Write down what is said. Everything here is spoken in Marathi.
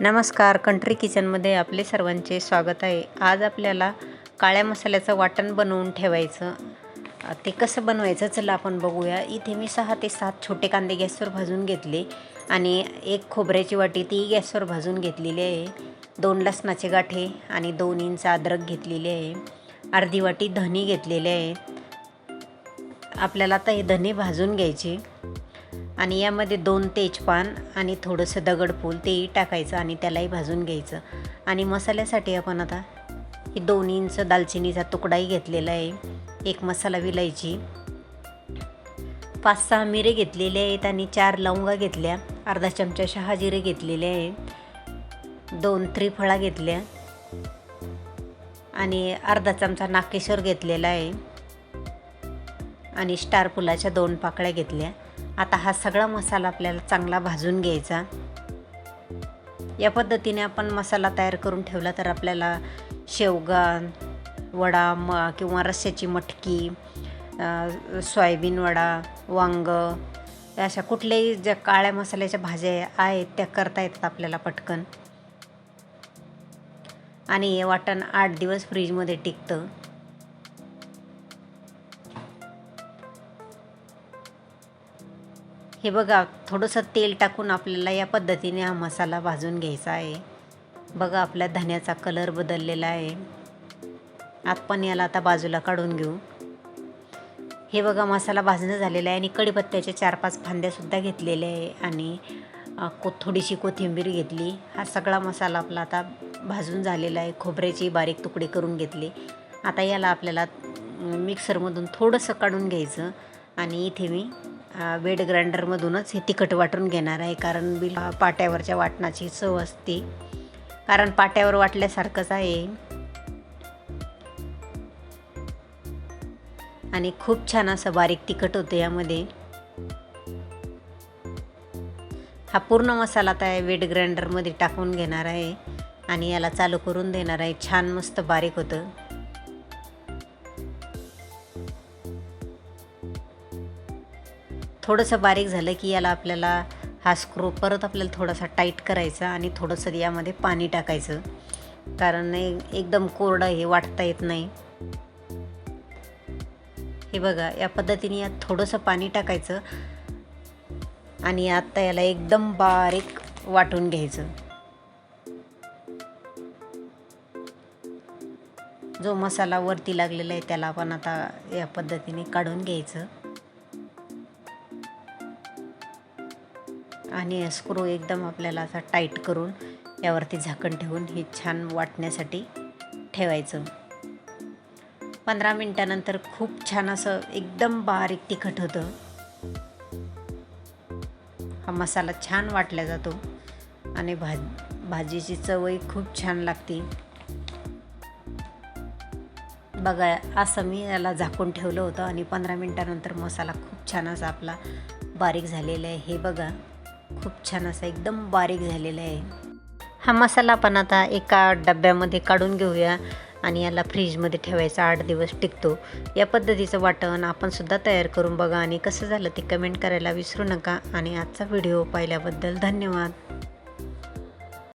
नमस्कार कंट्री किचनमध्ये आपले सर्वांचे स्वागत आहे. आज आपल्याला काळ्या मसाल्याचं वाटण बनवून ठेवायचं. ते कसं बनवायचं चला आपण बघूया. इथे मी सहा ते सात छोटे कांदे गॅसवर भाजून घेतले आणि एक खोबऱ्याची वाटी ती गॅसवर भाजून घेतलेली आहे. दोन लसणाचे गाठे आणि दोन इंच अद्रक घेतलेले आहे. अर्धी वाटी धने घेतलेले आहेत आपल्याला आता हे धने भाजून घ्यायचे. आणि यामध्ये दोन तेजपान आणि थोडंसं दगडफूल तेही टाकायचं आणि त्यालाही भाजून घ्यायचं. आणि मसाल्यासाठी आपण आता ही दोन इंच दालचिनीचा तुकडाही घेतलेला आहे. एक मसाला विलायची. पाच सहा मिरे घेतलेले आहेत आणि चार लवंगा घेतल्या. अर्धा चमचा शहाजिरे घेतलेले आहे. दोन त्रिफळा घेतल्या. आणि अर्धा चमचा नाकेश्वर घेतलेला आहे. आणि स्टार फुलाच्या दोन पाकळ्या घेतल्या. आता हा सगळा मसाला आपल्याला चांगला भाजून घ्यायचा. या पद्धतीने आपण मसाला तयार करून ठेवला तर आपल्याला शेवगा वडा म किंवा रस्स्याची मटकी सोयाबीन वडा वांग अशा कुठल्याही ज्या काळ्या मसाल्याच्या भाज्या आहेत त्या करता येतात आपल्याला पटकन. आणि हे वाटण आठ दिवस फ्रीजमध्ये टिकतं. हे बघा थोडंसं तेल टाकून आपल्याला या पद्धतीने हा मसाला भाजून घ्यायचा आहे. बघा आपल्या धन्याचा कलर बदललेला आहे. आपण याला आता बाजूला काढून घेऊ. हे बघा मसाला भाजणं झालेला आहे आणि कढीपत्त्याच्या चार पाच फांद्यासुद्धा घेतलेल्या आहे आणि को थोडीशी कोथिंबीर घेतली. हा सगळा मसाला आपला आता भाजून झालेला आहे. खोबऱ्याची बारीक तुकडे करून घेतले. आता याला आपल्याला मिक्सरमधून थोडंसं काढून घ्यायचं आणि इथे मी वेड ग्राइंडरमधूनच हे तिखट वाटून घेणार आहे कारण बिल पाट्यावरच्या वाटणाची चव असते. कारण पाट्यावर वाटल्यासारखंच आहे. आणि खूप छान असं बारीक तिखट होतं यामध्ये. हा पूर्ण मसाला आता वेट ग्राइंडरमध्ये टाकून घेणार आहे. आणि याला चालू करून देणार आहे. छान मस्त बारीक होतं. थोडंसं बारीक झालं की याला आपल्याला हा स्क्रू परत आपल्याला थोडासा टाईट करायचा आणि थोडंसं यामध्ये पाणी टाकायचं. कारण एकदम कोरडं हे वाटता येत नाही. हे बघा या पद्धतीने यात थोडंसं पाणी टाकायचं आणि आत्ता याला एकदम बारीक वाटून घ्यायचं. जो मसाला वरती लागलेला आहे त्याला आपण आता या पद्धतीने काढून घ्यायचं. आणि स्क्रू एकदम आपल्याला असा टाईट करून यावरती झाकण ठेवून हे छान वाटण्यासाठी ठेवायचं. पंधरा मिनटानंतर खूप छान असं एकदम बारीक तिखट होतं. हा मसाला छान वाटला जातो आणि भाज भाजीची चवही खूप छान लागते. बघा असं मी याला झाकून ठेवलं होतं आणि पंधरा मिनटानंतर मसाला खूप छान असा आपला बारीक झालेला आहे. हे बघा. खूप छान असा एकदम बारीक झालेला आहे. हा मसाला आपण आता एका डब्यामध्ये काढून घेऊया आणि याला फ्रीजमध्ये ठेवायचा आठ दिवस टिकतो. या पद्धतीचं वाटण आपण सुद्धा तयार करून बघा आणि कसं झालं ते कमेंट करायला विसरू नका. आणि आजचा व्हिडिओ पाहिल्याबद्दल धन्यवाद.